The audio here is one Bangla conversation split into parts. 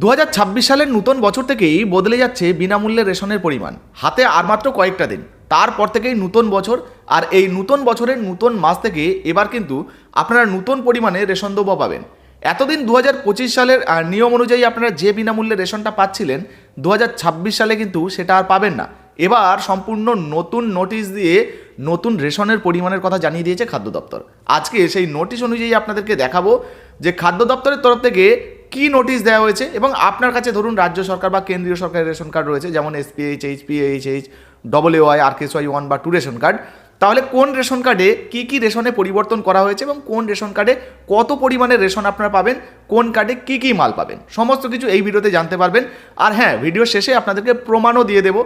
দু হাজার ছাব্বিশ সালের নতুন বছর থেকেই বদলে যাচ্ছে বিনামূল্যে রেশনের পরিমাণ। হাতে আর মাত্র কয়েকটা দিন। তারপর থেকেই নতুন বছর আর এই নতুন বছরের নতুন মাস থেকে এবার কিন্তু আপনারা নতুন পরিমাণে রেশন দ্রব্য পাবেন। এতদিন দু হাজার পঁচিশ সালের নিয়ম অনুযায়ী আপনারা যে বিনামূল্যে রেশনটা পাচ্ছিলেন দু হাজার ছাব্বিশ সালে কিন্তু সেটা আর পাবেন না। এবার সম্পূর্ণ নতুন নোটিশ দিয়ে নতুন রেশনের পরিমাণের কথা জানিয়ে দিয়েছে খাদ্য দপ্তর। আজকে সেই নোটিশ অনুযায়ী আপনাদেরকে দেখাবো যে খাদ্য দপ্তরের তরফ থেকে কি নোটিশ দেওয়া হয়েছে? এবং আপনার কাছে ধরুন রাজ্য সরকার বা কেন্দ্রীয় সরকারের রেশন কার্ড রয়েছে, যেমন SPH H double double Y R case Y one বা টু রেশন কার্ড তাহলে কোন রেশন কার্ডে কি কি রেশনে পরিবর্তন করা হয়েছে এবং কোন রেশন কার্ডে কত পরিমাণে রেশন আপনারা পাবেন, কোন কার্ডে কি কি মাল পাবেন, সমস্ত কিছু এই ভিডিওতে জানতে পারবেন। আর হ্যাঁ ভিডিও শেষে আপনাদেরকে প্রমাণও দিয়ে দেবো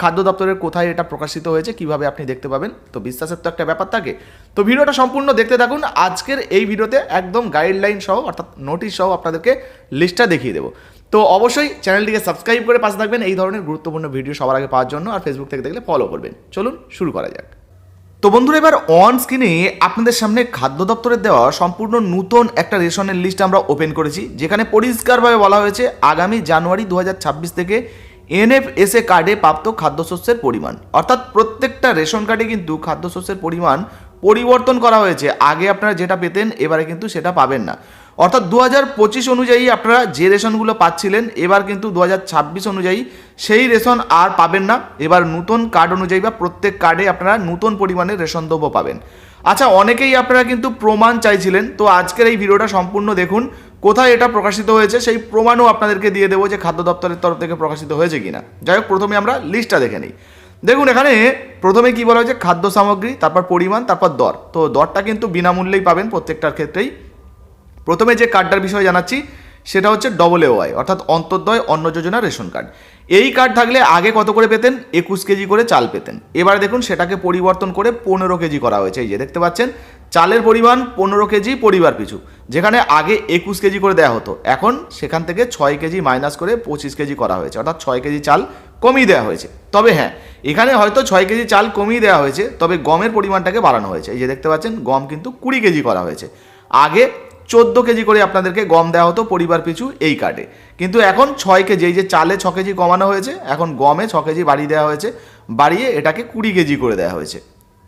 খাদ্য দপ্তরের কোথায় এটা প্রকাশিত হয়েছে, কীভাবে আপনি দেখতে পাবেন। তো বিশ্বাসের তো একটা ব্যাপার থাকে। তো ভিডিওটা সম্পূর্ণ দেখতে থাকুন, আজকের এই ভিডিওতে একদম গাইডলাইন সহ, অর্থাৎ নোটিশ সহ আপনাদেরকে লিস্টটা দেখিয়ে দেবো। তো অবশ্যই চ্যানেলটিকে সাবস্ক্রাইব করে পাশে থাকবেন, এই ধরনের গুরুত্বপূর্ণ ভিডিও সবার আগে পাওয়ার জন্য, আর ফেসবুক থেকে দেখলে ফলো করবেন। চলুন, শুরু করা যাক। তো বন্ধুরা, এবার অন স্ক্রিনে আপনাদের সামনে খাদ্য দপ্তরের দেওয়া সম্পূর্ণ নতুন একটা রেশনের লিস্ট আমরা ওপেন করেছি, যেখানে পরিষ্কারভাবে বলা হয়েছে, আগামী জানুয়ারি দু হাজার ছাব্বিশ থেকে এনএফএসএ কার্ডে প্রাপ্ত খাদ্যশস্যের পরিমাণ। অর্থাৎ প্রত্যেকটা রেশন কার্ডে কিন্তু খাদ্যশস্যের পরিমাণ পরিবর্তন করা হয়েছে। আগে আপনারা যেটা পেতেন, এবারে কিন্তু সেটা পাবেন না। অর্থাৎ দু হাজার পঁচিশ অনুযায়ী আপনারা যে রেশনগুলো পাচ্ছিলেন, এবার কিন্তু দু হাজার ছাব্বিশ অনুযায়ী সেই রেশন আর পাবেন না। এবার নতুন কার্ড অনুযায়ী বা প্রত্যেক কার্ডে আপনারা নতুন পরিমাণে রেশন দ্রব্য পাবেন। আচ্ছা অনেকেই আপনারা কিন্তু প্রমাণ চাইছিলেন, তো আজকের এই ভিডিওটা সম্পূর্ণ দেখুন, কোথায় এটা প্রকাশিত হয়েছে, সেই প্রমাণও আপনাদেরকে দিয়ে দেবো যে খাদ্য দপ্তরের তরফ থেকে প্রকাশিত হয়েছে কিনা। যাই হোক, প্রথমে আমরা লিস্টটা দেখে নিই। দেখুন, এখানে প্রথমে কি বলা হয়েছে? খাদ্য সামগ্রী, তারপর পরিমাণ, তারপর দর। তো দরটা কিন্তু বিনামূল্যেই পাবেন প্রত্যেকটার ক্ষেত্রেই। প্রথমে যে কার্ডটার বিষয়ে জানাচ্ছি, সেটা হচ্ছে ডবল এ ওয়াই অর্থাৎ অন্তর্দয় অন্ন যোজনা রেশন কার্ড এই কার্ড থাকলে আগে কত করে পেতেন? একুশ কেজি করে চাল পেতেন। এবার দেখুন, সেটাকে পরিবর্তন করে পনেরো কেজি করা হয়েছে। এই যে দেখতে পাচ্ছেন, চালের পরিমাণ পনেরো কেজি পরিবার পিছু, যেখানে আগে একুশ কেজি করে দেওয়া হতো। এখন সেখান থেকে ছয় কেজি মাইনাস করে পঁচিশ কেজি করা হয়েছে, অর্থাৎ ছয় কেজি চাল কমিয়ে দেওয়া হয়েছে। তবে হ্যাঁ এখানে হয়তো ছয় কেজি চাল কমিয়ে দেওয়া হয়েছে, তবে গমের পরিমাণটাকে বাড়ানো হয়েছে। এই যে দেখতে পাচ্ছেন, গম কিন্তু কুড়ি কেজি করা হয়েছে। আগে চোদ্দ কেজি করে আপনাদেরকে গম দেওয়া হতো পরিবার পিছু এই কার্ডে। কিন্তু এখন ছয় কেজি, এই যে চালে ছ কেজি কমানো হয়েছে, এখন গমে ছ কেজি বাড়িয়ে দেওয়া হয়েছে, বাড়িয়ে এটাকে কুড়ি কেজি করে দেওয়া হয়েছে।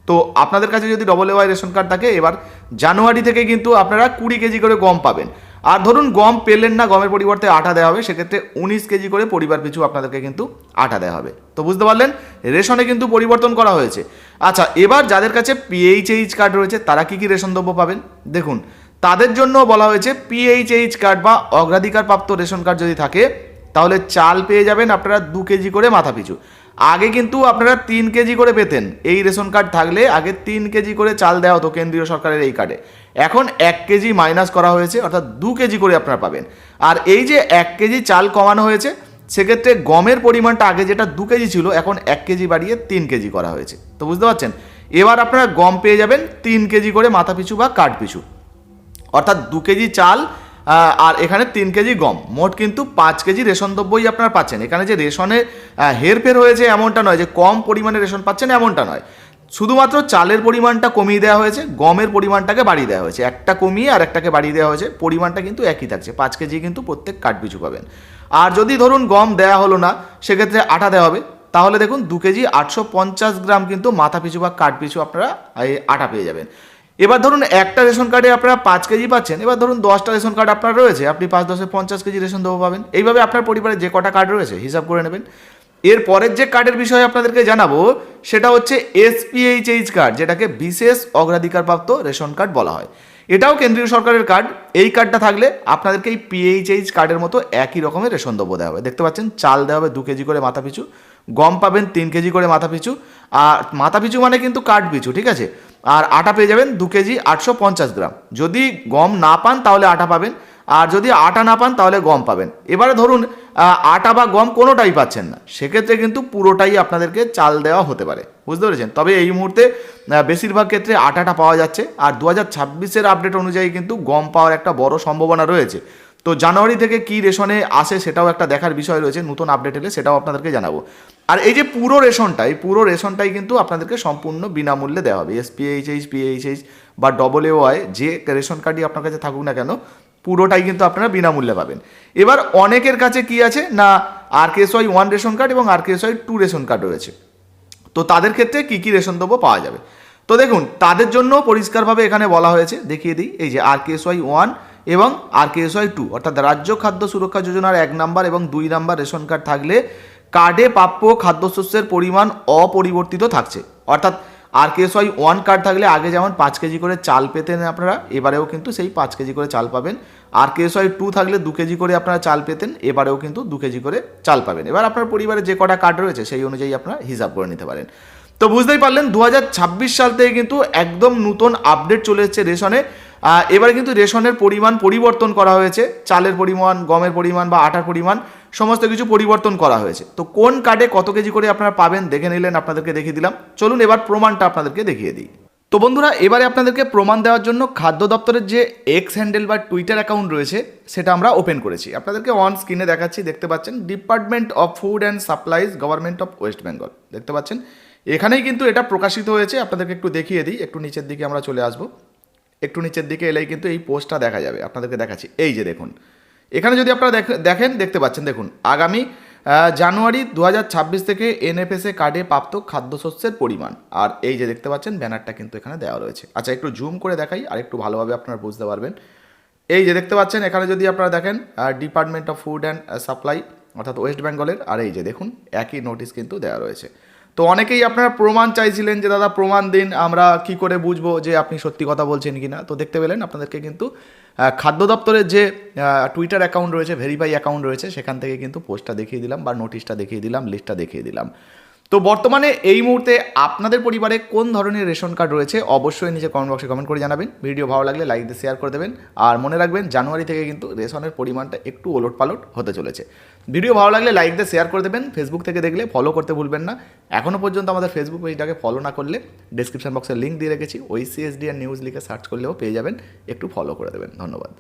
তো আপনাদের কাছে যদি ডবল ওয়াই রেশন কার্ড থাকে, এবার জানুয়ারি থেকে কিন্তু আপনারা কুড়ি কেজি করে গম পাবেন। আর ধরুন গম পেলেন না, গমের পরিবর্তে আটা দেওয়া হবে, সেক্ষেত্রে উনিশ কেজি করে পরিবার পিছু আপনাদেরকে কিন্তু আটা দেওয়া হবে। তো বুঝতে পারলেন? রেশনে কিন্তু পরিবর্তন করা হয়েছে। আচ্ছা এবার যাদের কাছে পিএইচএইচ কার্ড রয়েছে, তারা কি কি রেশন দ্রব্য পাবেন? দেখুন তাদের জন্য বলা হয়েছে পিএইচএইচ কার্ড বা অগ্রাধিকার প্রাপ্ত রেশন কার্ড যদি থাকে, তাহলে চাল পেয়ে যাবেন আপনারা দু কেজি করে মাথা পিছু। আগে কিন্তু আপনারা তিন কেজি করে পেতেন। এই রেশন কার্ড থাকলে আগে তিন কেজি করে চাল দেওয়া হতো কেন্দ্রীয় সরকারের এই কার্ডে এখন এক কেজি মাইনাস করা হয়েছে, অর্থাৎ দু কেজি করে আপনারা পাবেন। আর এই যে এক কেজি চাল কমানো হয়েছে, সেক্ষেত্রে গমের পরিমাণটা আগে যেটা দু কেজি ছিল, এখন এক কেজি বাড়িয়ে তিন কেজি করা হয়েছে। তো বুঝতে পারছেন? এবার আপনারা গম পেয়ে যাবেন তিন কেজি করে মাথা পিছু বা কার্ড পিছু। অর্থাৎ দু কেজি চাল আর এখানে তিন কেজি গম। মোট কিন্তু পাঁচ কেজি রেশন দ্রব্যই আপনারা পাচ্ছেন। এখানে যে রেশনে হেরফের হয়েছে এমনটা নয়, যে কম পরিমাণে রেশন পাচ্ছেন এমনটা নয়। শুধুমাত্র চালের পরিমাণটা কমিয়ে দেওয়া হয়েছে, গমের পরিমাণটাকে বাড়িয়ে দেওয়া হয়েছে। একটা কমিয়ে আর একটাকে বাড়িয়ে দেওয়া হয়েছে। পরিমাণটা কিন্তু একই থাকছে। পাঁচ কেজি কিন্তু প্রত্যেক কাঠপিছু পাবেন। আর যদি ধরুন গম দেওয়া হলো না, সেক্ষেত্রে আটা দেওয়া হবে। তাহলে দেখুন, দু কেজি আটশো পঞ্চাশ গ্রাম কিন্তু মাথা পিছু বা কাঠ পিছু আপনারা আটা পেয়ে যাবেন। এবার ধরুন একটা রেশন কার্ডে আপনারা পাঁচ কেজি পাচ্ছেন, এবার ধরুন দশটা রেশন কার্ড আপনার রয়েছে, আপনি পাঁচ দশে পঞ্চাশ কেজি রেশন দেবো পাবেন এইভাবে আপনার পরিবারে যে কটা কার্ড রয়েছে, হিসাব করে নেবেন। এর পরের যে কার্ডের বিষয়ে আপনাদেরকে জানাব, সেটা হচ্ছে এসপিএইচএইচ কার্ড যেটাকে বিশেষ অগ্রাধিকারপ্রাপ্ত রেশন কার্ড বলা হয়। এটাও কেন্দ্রীয় সরকারের কার্ড এই কার্ডটা থাকলে আপনাদেরকে এই পিএইচএইচ কার্ডের মতো একই রকমের রেশন দ্রব্য দেওয়া হবে। দেখতে পাচ্ছেন, চাল দেওয়া হবে দু কেজি করে মাথা পিছু গম পাবেন তিন কেজি করে মাথা পিছু আর মাথা পিছু মানে কিন্তু কার্ড পিছু, ঠিক আছে? আর আটা পেয়ে যাবেন দু কেজি আটশো পঞ্চাশ গ্রাম। যদি গম না পান তাহলে আটা পাবেন, আর যদি আটা না পান তাহলে গম পাবেন। এবারে ধরুন আটা বা গম কোনোটাই পাচ্ছেন না। সেক্ষেত্রে কিন্তু পুরোটাই আপনাদেরকে চাল দেওয়া হতে পারে। বুঝতে পেরেছেন? তবে এই মুহূর্তে বেশিরভাগ ক্ষেত্রে আটাটা পাওয়া যাচ্ছে। আর দু হাজার আপডেট অনুযায়ী কিন্তু গম পাওয়ার একটা বড় সম্ভাবনা রয়েছে। তো জানুয়ারি থেকে কি রেশনে আসে সেটাও একটা দেখার বিষয় রয়েছে, নতুন আপডেট এলে সেটাও আপনাদেরকে জানাব। আর এই যে পুরো রেশনটাই পুরো রেশনটাই কিন্তু আপনাদেরকে সম্পূর্ণ বিনামূল্যে দেওয়া হবে। এসপিএইচএইচ পিএইচএইচ বা ডবল এ ওয়াই যে রেশন কার্ডই আপনার কাছে থাকুক না কেন, পুরোটাই কিন্তু আপনারা বিনামূল্যে পাবেন। এবার অনেকের কাছে কি আছে না R K Y one ration card এবং R K Y two ration card রয়েছে। তো তাদের ক্ষেত্রে কি কি রেশন দ্রব্য পাওয়া যাবে? তো দেখুন, তাদের জন্য পরিষ্কারভাবে এখানে বলা হয়েছে, দেখিয়ে দিই, এই যে আর কে ওয়াই ওয়ান এবং আর ওয়াই টু অর্থাৎ রাজ্য খাদ্য সুরক্ষা যোজনার এক নাম্বার এবং দুই নাম্বার রেশন কার্ড থাকলে কার্ডে প্রাপ্য খাদ্যশস্যের পরিমাণ অপরিবর্তিত থাকছে। অর্থাৎ আর ওয়াই ওয়ান কার্ড থাকলে আগে যেমন পাঁচ কেজি করে চাল পেতেন আপনারা, এবারেও কিন্তু সেই পাঁচ কেজি করে চাল পাবেন। আর ওয়াই টু থাকলে দু কেজি করে আপনারা চাল পেতেন, এবারেও কিন্তু দু কেজি করে চাল পাবেন। এবার আপনার পরিবারে যে কটা কার্ড রয়েছে, সেই অনুযায়ী আপনারা হিসাব করে নিতে পারেন। তো বুঝতেই পারলেন দু হাজার ছাব্বিশ সাল থেকে কিন্তু একদম নতুন আপডেট চলে এসেছে রেশনে। এবার কিন্তু রেশনের পরিমাণ পরিবর্তন করা হয়েছে, চালের পরিমাণ, গমের পরিমাণ বা আটার পরিমাণ, সমস্ত কিছু পরিবর্তন করা হয়েছে। তো কোন কার্ডে কত কেজি করে আপনারা পাবেন দেখে নিলেন, আপনাদেরকে দেখিয়ে দিলাম। চলুন এবার প্রমাণটা আপনাদেরকে দেখিয়ে দিই। তো বন্ধুরা, এবারে আপনাদেরকে প্রমাণ দেওয়ার জন্য খাদ্য দপ্তরের যে এক্স হ্যান্ডেল বা টুইটার অ্যাকাউন্ট রয়েছে, সেটা আমরা ওপেন করেছি। আপনাদেরকে অন স্ক্রিনে দেখাচ্ছি, দেখতে পাচ্ছেন department of food and supplies government of West Bengal দেখতে পাচ্ছেন? এখানেই কিন্তু এটা প্রকাশিত হয়েছে, আপনাদেরকে একটু দেখিয়ে দিই, একটু নিচের দিকে আমরা চলে আসব। একটু নিচের দিকে এলেই কিন্তু এই পোস্টটা দেখা যাবে। আপনাদেরকে দেখাচ্ছি। এই যে দেখুন। এখানে যদি আপনারা দেখ- দেখেন, দেখতে পাচ্ছেন, দেখুন। আগামী জানুয়ারি দু হাজার ছাব্বিশ থেকে এনএফএসএ কার্ডে প্রাপ্ত খাদ্যশস্যের পরিমাণ। আর এই যে দেখতে পাচ্ছেন, ব্যানারটা কিন্তু এখানে দেওয়া রয়েছে। আচ্ছা একটু জুম করে দেখাই, আর একটু ভালোভাবে আপনারা বুঝতে পারবেন। এই যে দেখতে পাচ্ছেন, এখানে যদি আপনারা দেখেন department of food and supply অর্থাৎ ওয়েস্ট বেঙ্গলের আর এই যে দেখুন, একই নোটিশ কিন্তু দেওয়া রয়েছে। তো অনেকেই আপনারা প্রমাণ চাইছিলেন যে, দাদা, প্রমাণ দিন, আমরা কি করে বুঝব যে আপনি সত্যি কথা বলছেন কি না তো দেখতে পেলেন আপনাদেরকে কিন্তু খাদ্য দপ্তরের যে টুইটার অ্যাকাউন্ট রয়েছে ভেরিফাই অ্যাকাউন্ট রয়েছে, সেখান থেকে কিন্তু পোস্টটা দেখিয়ে দিলাম বা নোটিশটা দেখিয়ে দিলাম লিস্টটা দেখিয়ে দিলাম। তো বর্তমানে এই মুহূর্তে আপনাদের পরিবারে কোন ধরনের রেশন কার্ড রয়েছে অবশ্যই নিচে কমেন্ট বক্সে কমেন্ট করে জানাবেন। ভিডিও ভালো লাগলে লাইক দিয়ে শেয়ার করে দেবেন। আর মনে রাখবেন, জানুয়ারি থেকে কিন্তু রেশনের পরিমাণটা একটু ওলট পালট হতে চলেছে। ভিডিও ভালো লাগলে লাইক দিয়ে শেয়ার করে দেবেন। ফেসবুক থেকে দেখলে ফলো করতে ভুলবেন না। এখনও পর্যন্ত আমাদের ফেসবুক পেজটাকে ফলো না করলে ডিসক্রিপশন বক্সে লিঙ্ক দিয়ে রেখেছি। ওই সিএসডি আর নিউজ লিখে সার্চ করলেও পেয়ে যাবেন। একটু ফলো করে দেবেন। ধন্যবাদ।